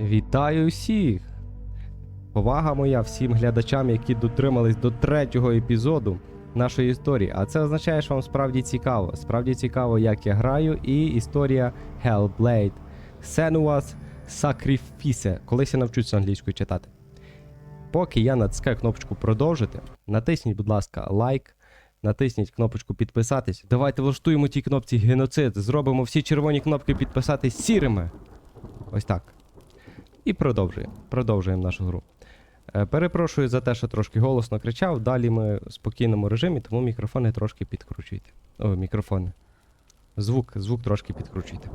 Вітаю всіх! Повага моя всім глядачам, які дотримались до третього епізоду нашої історії. А це означає, що вам справді цікаво. Справді цікаво, як я граю, і історія Hellblade. Senua's Sacrifice. Колись я навчуся англійською читати. Поки я натискаю кнопочку продовжити, натисніть, будь ласка, лайк, натисніть кнопочку підписатись. Давайте влаштуємо тій кнопці геноцид. Зробимо всі червоні кнопки підписатись сірими. Ось так. І продовжуємо. Продовжуємо нашу гру. Е, Перепрошую за те, що трошки голосно кричав. Далі ми в спокійному режимі, тому мікрофони трошки підкручуйте. О, мікрофони. Звук, звук трошки підкручуйте.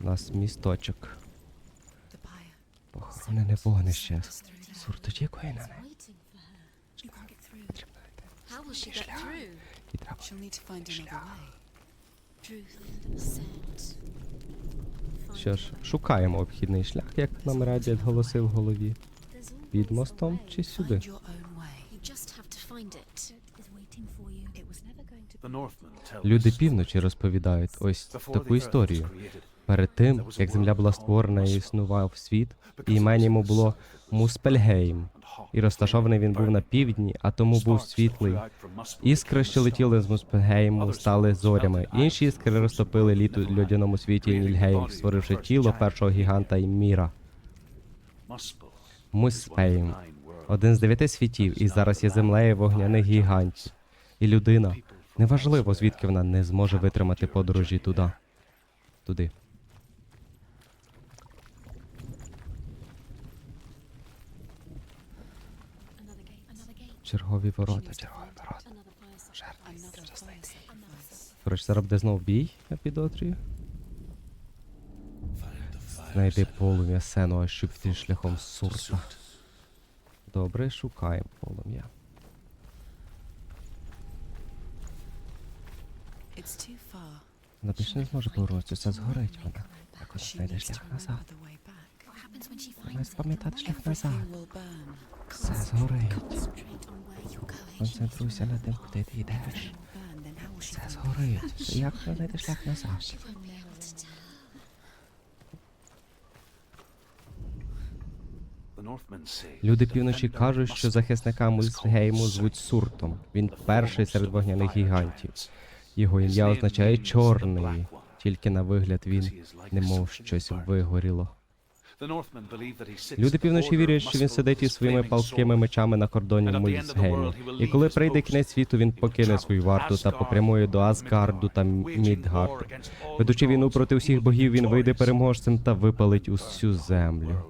У нас місточок. Похоронене вогнище. Through now. На неї. Потрібно йти. How will she get through? І треба. She'll Що ж, шукаємо обхідний шлях, як нам радять голоси в голові. Під мостом чи сюди? Люди півночі розповідають ось таку історію. Перед тим, як земля була створена і існував світ, і імені йому було Муспельгейм, і розташований він був на півдні, а тому був світлий. Іскри, що летіли з Муспельгейму, стали зорями. Інші іскри розтопили літ у льодяному світі Нільгейм, створивши тіло першого гіганта Міра. Worlds. Один з дев'яти світів, і зараз є землею вогняних гігантів. І людина, неважливо звідки вона не зможе витримати подорожі туди. Туди. Чергові ворота, чергові ворота. Коротше, зараз буде знов бій, я підозрюю. Знайди полум'я сену, щоб піти шляхом сурта. Добре, шукаємо полум'я. Вона більше не зможе повернутися, згорить вона. Якось знайде шлях назад. it? спам'ятати шлях назад. Все згорить. Концентруйся на тим, куди ти йдеш. Все згорить. Як знайде шлях назад? Люди півночі кажуть, що захисника Мульсгейму звуть Суртом. Він перший серед вогняних гігантів. Його ім'я означає чорний, тільки на вигляд він немов щось вигоріло. Люди півночі вірять, що він сидить із своїми палкими мечами на кордоні Мульсгейму. І коли прийде кінець світу, він покине свою варту та попрямує до Асгарду та Мідгарду. Ведучи війну проти всіх богів, він вийде переможцем та випалить усю землю.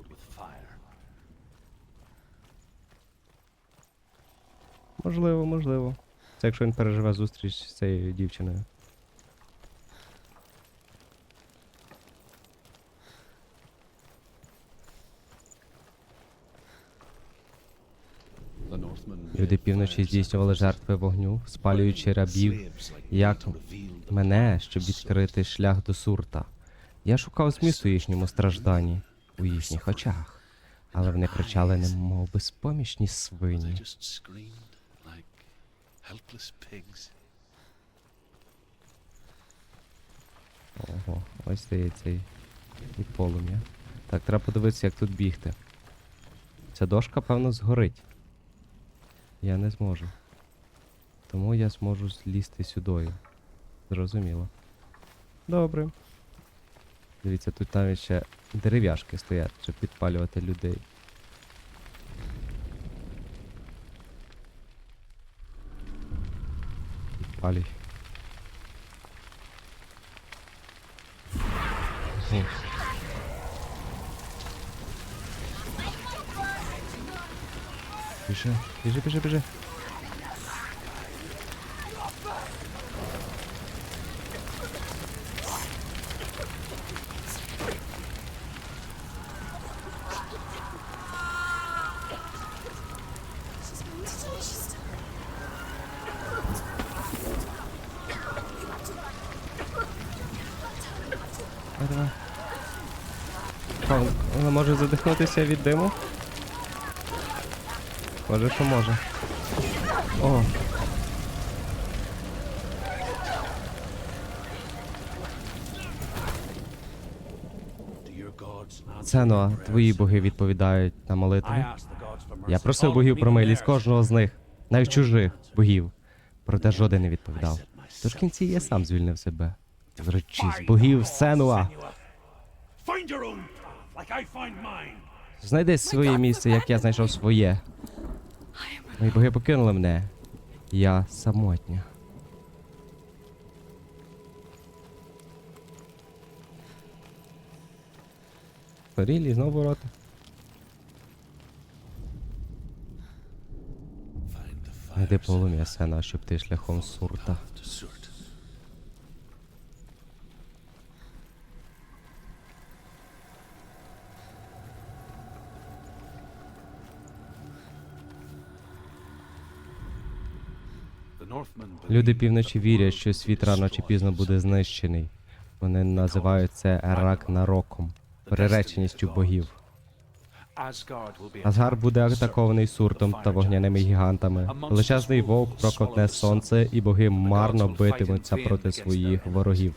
Можливо, можливо. Це якщо він переживе зустріч з цією дівчиною. Люди півночі здійснювали жертви вогню, спалюючи рабів, як мене, щоб відкрити шлях до сурта. Я шукав змісту у їхньому стражданні, у їхніх очах, але вони кричали, немов безпомічні свині. Ого, ось здається і, і полум'я. Так, треба подивитися, як тут бігти. Ця дошка, певно, згорить. Я не зможу. Тому я зможу злізти сюдою. Зрозуміло. Добре. Дивіться, тут навіть ще дерев'яшки стоять, щоб підпалювати людей. Підпалюй. Біжи, біжи, біжи, біжи. Вона може задихнутися від диму? Може, що може. О. Сено, твої боги відповідають на молитви. Я просив богів про милість кожного з них, навіть чужих богів. Проте жоден не відповідав. Тож в кінці я сам звільнив себе. Зречись богів Сенуа. Знайди своє місце, як я знайшов своє. Мої боги покинули мене. Я самотня. Рілі, знову ворота. Find Знайди полум'я сена, щоб ти шляхом сурта. Люди півночі вірять, що світ рано чи пізно буде знищений. Вони називають це Рагнароком, приреченістю богів. Асгар буде атакований суртом та вогняними гігантами. Величезний вовк проковтне сонце, і боги марно битимуться проти своїх ворогів.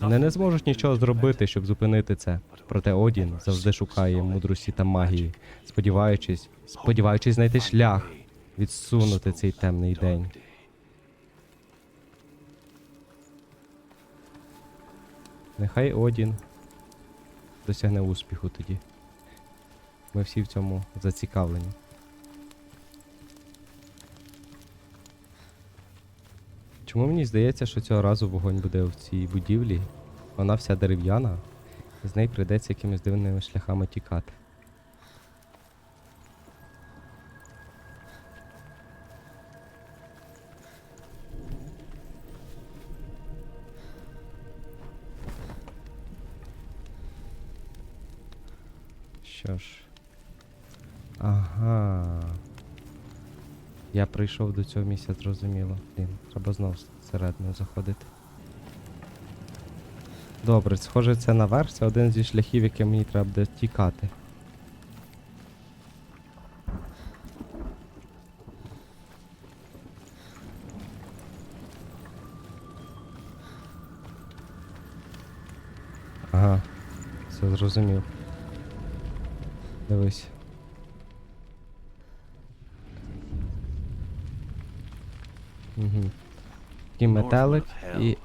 Вони не зможуть нічого зробити, щоб зупинити це. Проте Одін завжди шукає мудрості та магії, сподіваючись, сподіваючись знайти шлях, відсунути цей темний день. Нехай Одін досягне успіху тоді. Ми всі в цьому зацікавлені. Чому мені здається, що цього разу вогонь буде в цій будівлі? Вона вся дерев'яна, з неї прийдеться якимись дивними шляхами тікати. Прийшов до цього місця, зрозуміло. Блін, треба знов всередину заходити. Добре, схоже, це наверх, це один зі шляхів, яким мені треба буде тікати. Ага, все зрозумів. Дивись. Угу. Такий і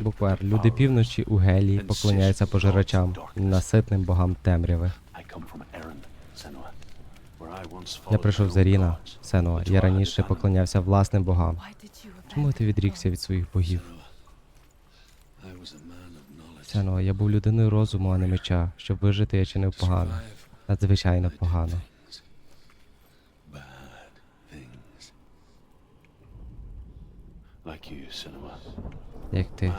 буквар. Люди півночі у Гелії поклоняються пожирачам, наситним богам темряви. Я прийшов з Аріна, Сенуа. Я раніше поклонявся власним богам. Чому ти відрікся від своїх богів? Сенуа, я був людиною розуму, а не меча. Щоб вижити, я чинив погано. Надзвичайно погано. Як ти,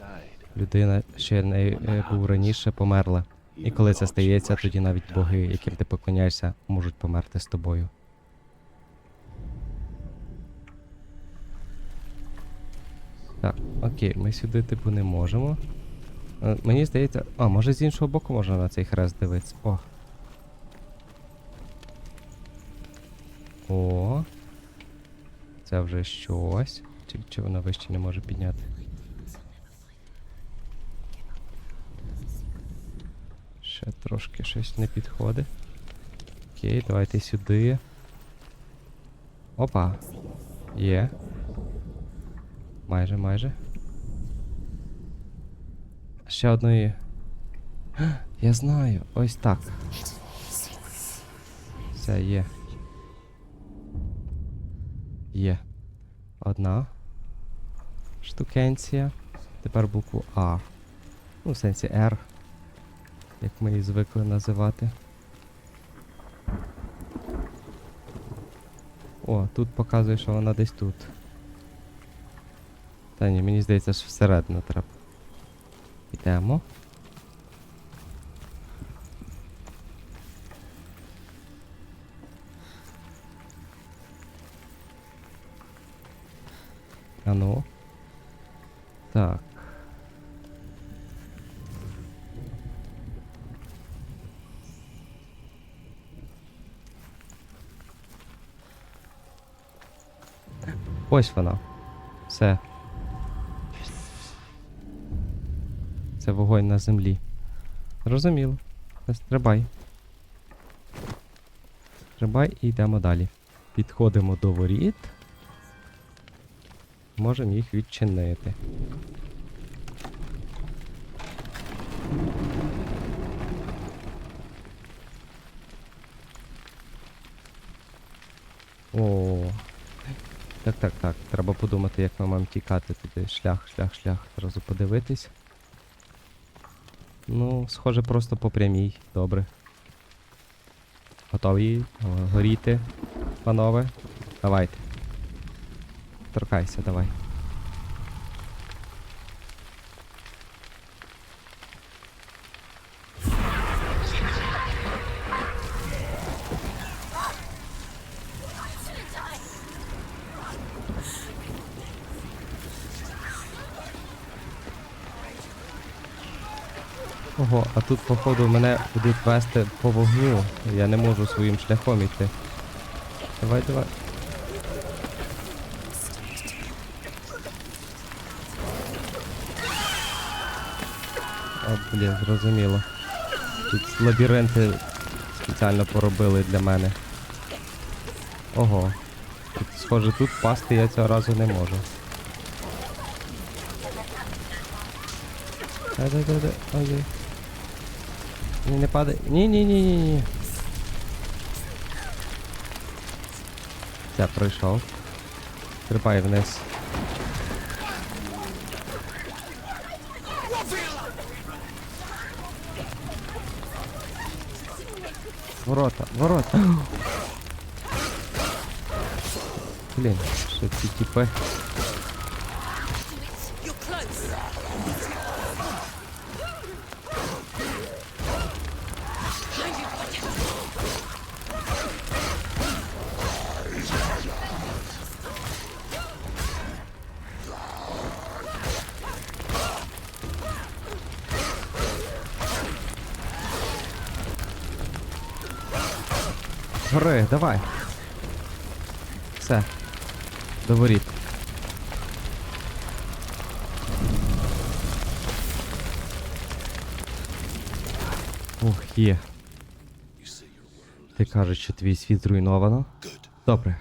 died. Людина, я не е, був раніше, померла. І коли це стається, тоді навіть боги, яким ти поклоняєшся, можуть померти з тобою. Так, окей, ми сюди типу не можемо. Е, Мені здається. А, може з іншого боку можна на цей хрест дивитися. О. О. Це вже щось. Чи, чи вона вище не може підняти? Ще трошки щось не підходить. Окей, давайте сюди. Опа. Є. Майже, майже. Ще одної. Я знаю. Ось так. Все, є. Є. Одна. Штукенція. Тепер букву А. Ну, в сенсі R як ми її звикли називати. О, тут показує, що вона десь тут. Та ні, мені здається, що всередину треба. Йдемо. А ну. Так. Ось вона. Все. Це вогонь на землі. Зрозуміло. Та Стрибай. Стрибай і йдемо далі. Підходимо до воріт. Можемо їх відчинити. О. Так, так, так. Треба подумати, як ми маємо тікати туди. Шлях, шлях, шлях. Зразу подивитись. Ну, схоже, просто по прямій. Добре. Готові горіти, панове. Давайте. Торкайся, давай. Ого, а тут, походу, мене будуть вести по вогню. Я не можу своїм шляхом йти. Давай, давай. Блін, зрозуміло. Тут лабіринти спеціально поробили для мене. Ого. Тут, схоже, тут пасти я цього разу не можу. Дай, дай, дай, дай. Ой-ой. Ні, не падай. Ні, ні, ні, ні, ні. Все, пройшов. Стрибай вниз. Ворота, ворота. Блин, все эти тіпи. Гори, давай. Все. До воріт. Ох, є. Ти кажеш, що твій світ зруйновано? Добре.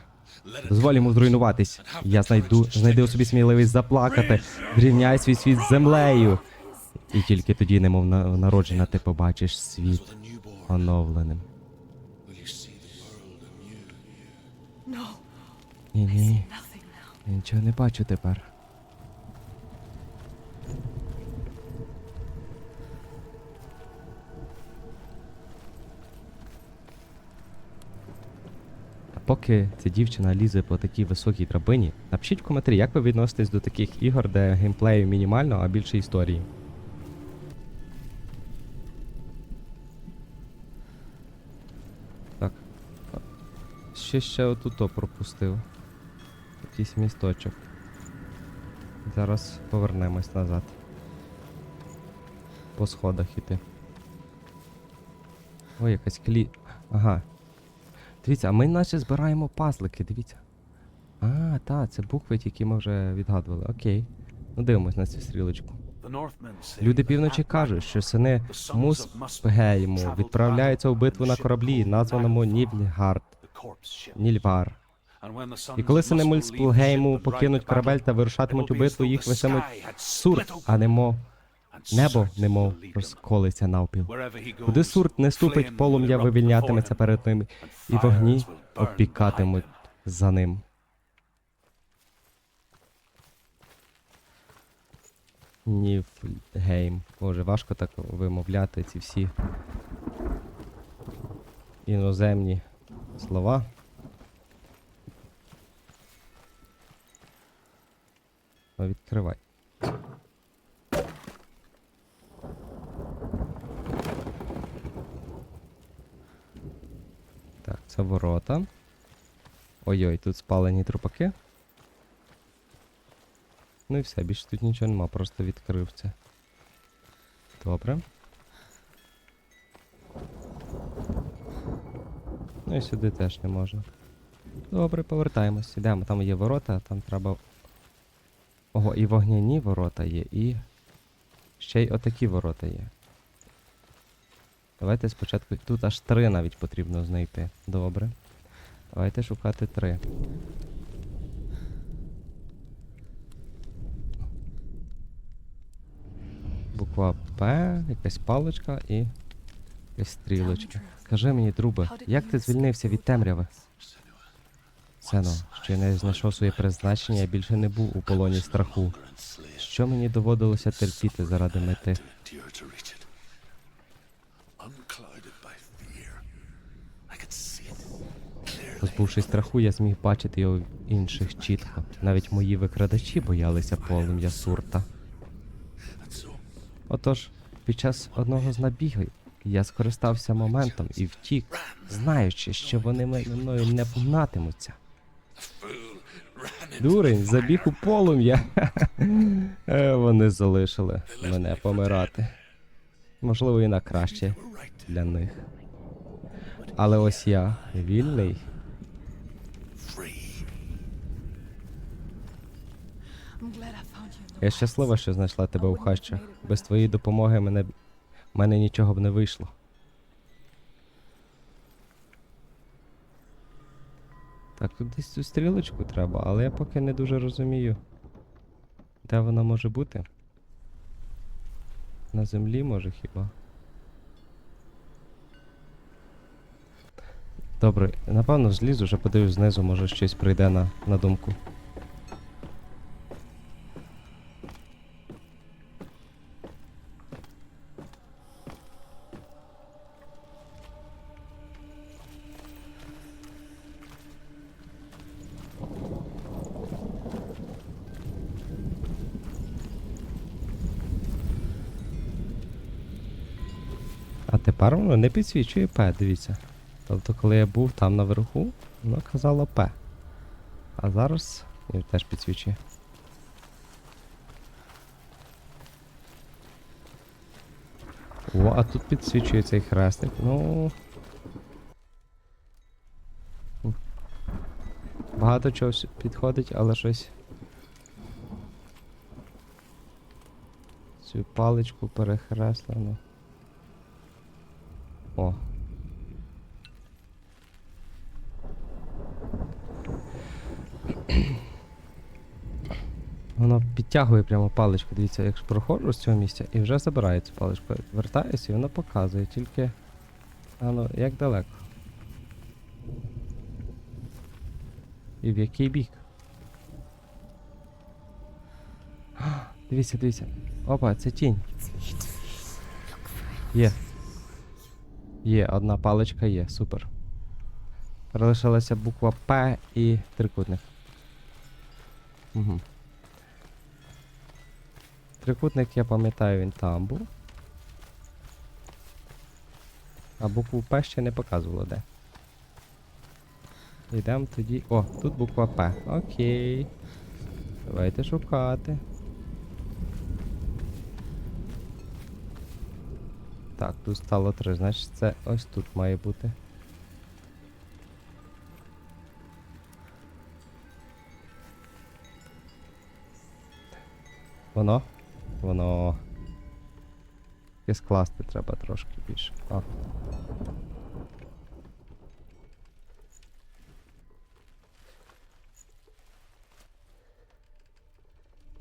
Дозволь йому зруйнуватись. Я знайду, знайди у собі сміливість заплакати. Зрівняй свій світ з землею. І тільки тоді, немов на- народжена, ти побачиш світ оновленим. Ні, ні, я нічого не бачу тепер. А поки ця дівчина лізе по такій високій драбині, напишіть в коментарі, як ви відноситесь до таких ігор, де геймплею мінімально, а більше історії. Так. Ще ще отут пропустив. Якийсь місточок. Зараз повернемось назад. По сходах іти. Ой, якась клі. Ага. Дивіться, а ми наче збираємо пазлики, дивіться. А, та, це букви, які ми вже відгадували. Окей. Ну дивимось на цю стрілочку. Люди півночі кажуть, що сини Муспгейму відправляються у битву на кораблі, названому Нільгард. Нільвар. І коли сини Мульсплгейму покинуть корабель та вирушатимуть у битву, їх весемуть сурт, а немо небо, немов розколиться навпіл. Куди сурт не ступить, полум'я вивільнятиметься перед ним, і вогні обпікатимуть за ним. Нівгейм. Боже, важко так вимовляти ці всі іноземні слова. Ну, відкривай. Так, це ворота. Ой-ой, тут спалені трупаки. Ну і все, більше тут нічого нема, просто відкрив це. Добре. Ну і сюди теж не можна. Добре, повертаємось. Ідемо, там є ворота, там треба. Ого, і вогняні ворота є, і. Ще й отакі ворота є. Давайте спочатку. Тут аж три навіть потрібно знайти. Добре. Давайте шукати три. Буква П, якась паличка і якась стрілочка. Скажи мені, Друбе, як ти звільнився від темряви? Сено, що я не знайшов своє призначення, я більше не був у полоні страху. Що мені доводилося терпіти заради мети? Позбувшись страху, я зміг бачити його в інших чітко. Навіть мої викрадачі боялися полум'я сурта. Отож, під час одного з набігів я скористався моментом і втік, знаючи, що вони мною не погнатимуться. Дурень, забіг у полум'я. Е, Вони залишили мене помирати. Можливо, і на краще для них. Але ось я вільний. Я щаслива, що знайшла тебе у хащах. Без твоєї допомоги мене мене нічого б не вийшло. Так, тут десь цю стрілочку треба, але я поки не дуже розумію. Де вона може бути? На землі може хіба? Добре, напевно злізу, вже подивлюсь знизу, може щось прийде на, на думку. Воно не підсвічує П, дивіться. Тобто, коли я був там наверху, воно казало П. А зараз ні, теж підсвічує. О, а тут підсвічує цей хрестик. Ну. Багато чогось підходить, але щось. Цю паличку перехреслено. О. Воно підтягує прямо паличку. Дивіться, якщо проходжу з цього місця і вже забираю цю паличку. Вертаюся і воно показує, тільки. А ну, як далеко. І в який бік? Дивіться, дивіться. Опа, це тінь. Є. Є, одна паличка є, супер. Залишилася буква П і трикутник. Угу. Трикутник, я пам'ятаю, він там був. А букву П ще не показувало де. Йдемо тоді. О, тут буква П. Окей. Давайте шукати. Так, тут стало 3, значить це ось тут має бути. Воно? Воно. І скласти треба трошки більше. О.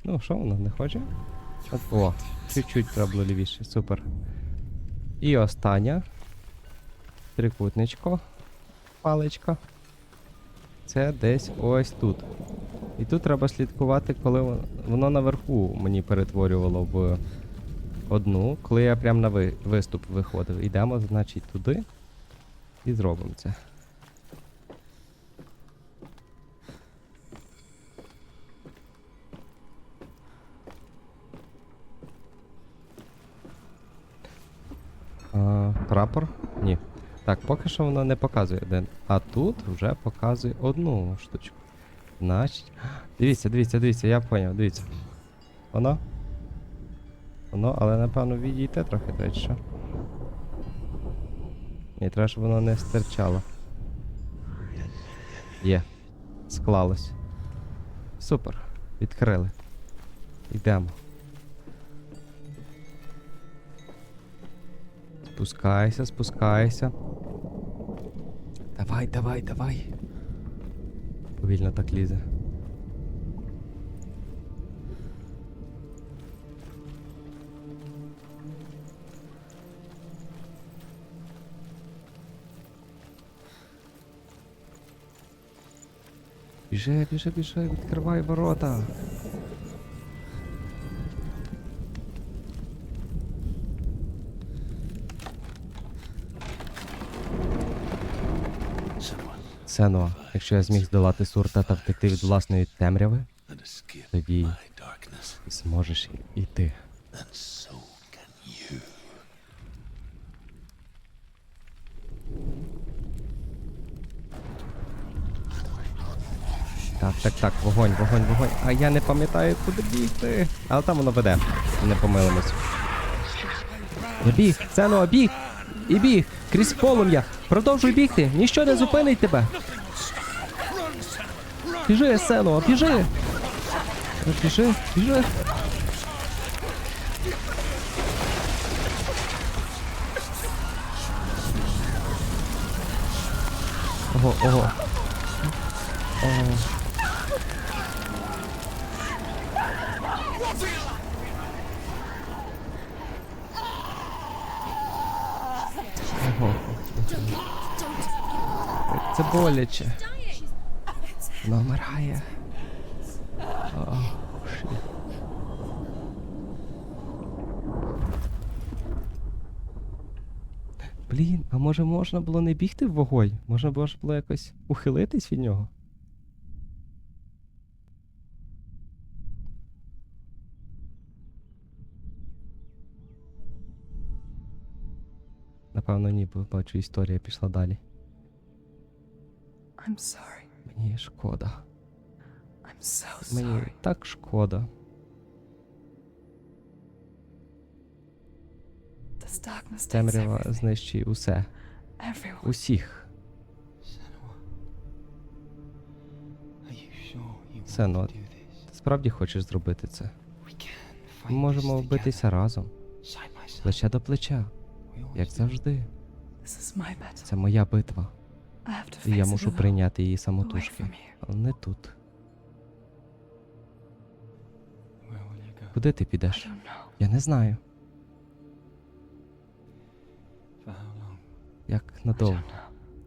Ну, що воно не хоче? О, чуть-чуть треба лівіше, супер. І остання. Трикутничко. Паличка. Це десь ось тут. І тут треба слідкувати, коли воно, наверху мені перетворювало в одну, коли я прямо на виступ виходив. Йдемо, значить, туди і зробимо це. А, прапор? Ні. Так, поки що воно не показує один. А тут вже показує одну штучку. Значить. Дивіться, дивіться, дивіться, я поняв, дивіться. Воно? Воно, але напевно відійти трохи чи що? Ні, треба, щоб воно не стирчало. Є. Склалось. Супер. Відкрили. Йдемо. Спускайся, спускайся. Давай, давай, давай. Повільно так лізе. Біже, біже, біже, відкривай ворота. Сено, якщо я зміг здолати сурта та втекти від власної темряви, тоді зможеш і ти. Так, так, так, вогонь, вогонь, вогонь. А я не пам'ятаю, куди бігти. Але там воно веде. Не помилимось. Біг, Сено, біг! І біг! Крізь полум'я! Продовжуй бігти! Ніщо не зупинить тебе! Біжи, Сено, біжи! Біжи, біжи! Ого, ого. Ого. Це боляче. Вона вмирає. Блін, а може можна було не бігти в вогонь? Можна було якось ухилитись від нього? Напевно, ні, бо бачу, історія пішла далі. I'm sorry. Мені шкода. I'm so Мені sorry. так шкода. This darkness takes Темрява знищує усе. Everyone. Усіх. Are you sure you want Сено, to do this? ти справді хочеш зробити це? Ми можемо this вбитися разом, together, side by side. плече до плеча, як do. завжди. Це моя битва, я мушу прийняти її самотужки. Але не тут. Куди ти підеш? Я не знаю. Як надовго?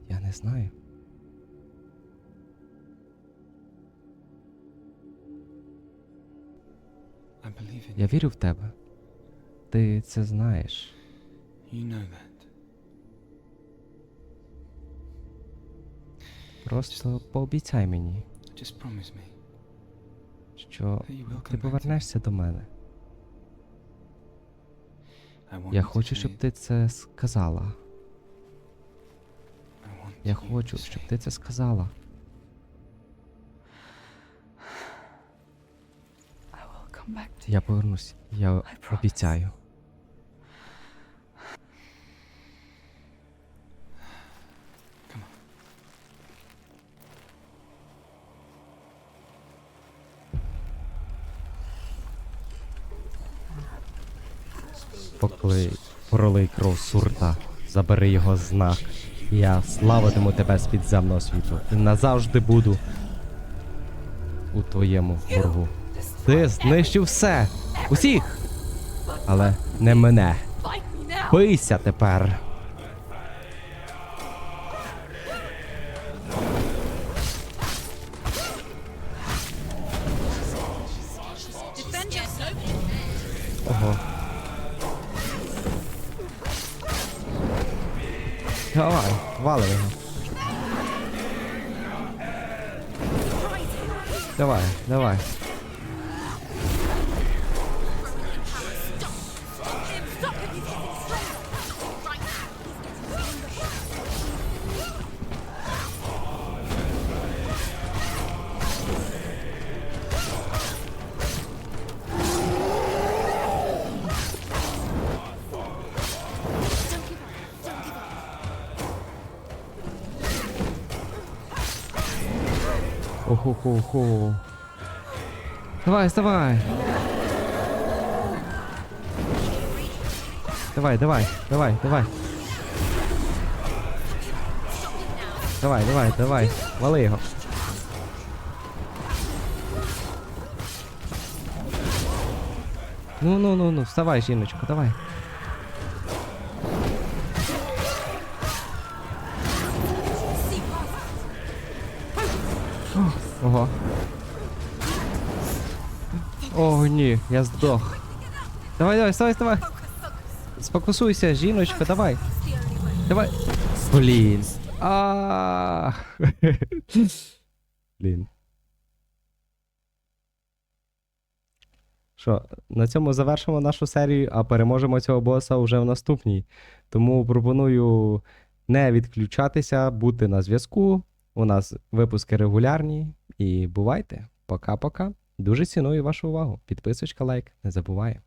Я не знаю. Я вірю в тебе. Ти це знаєш. You know that. Просто пообіцяй мені, що ти повернешся до мене. Я хочу, щоб ти це сказала. Я хочу, щоб ти це сказала. Я повернусь. Я обіцяю. Поки пролий кров сурта, забери його знак. Я славитиму тебе з підземного світу і назавжди буду у твоєму боргу. Ти знищив все! Усіх! Але не мене. Бийся тепер! Давай, давай. Охо-хо-хо. Давай, вставай. Давай, давай, давай, давай. Давай, давай, давай. Вали його. Ну, ну, ну, ну, вставай, жіночко, давай. О, ні, я здох. Давай, давай, вставай, вставай. Сфокусуйся, жіночка, давай. Давай. Блін. Блін. Що, на цьому завершимо нашу серію, а переможемо цього боса вже в наступній. Тому пропоную не відключатися, бути на зв'язку. У нас випуски регулярні. І бувайте. Пока-пока. Дуже ціную вашу увагу. Підписочка, лайк, не забуває.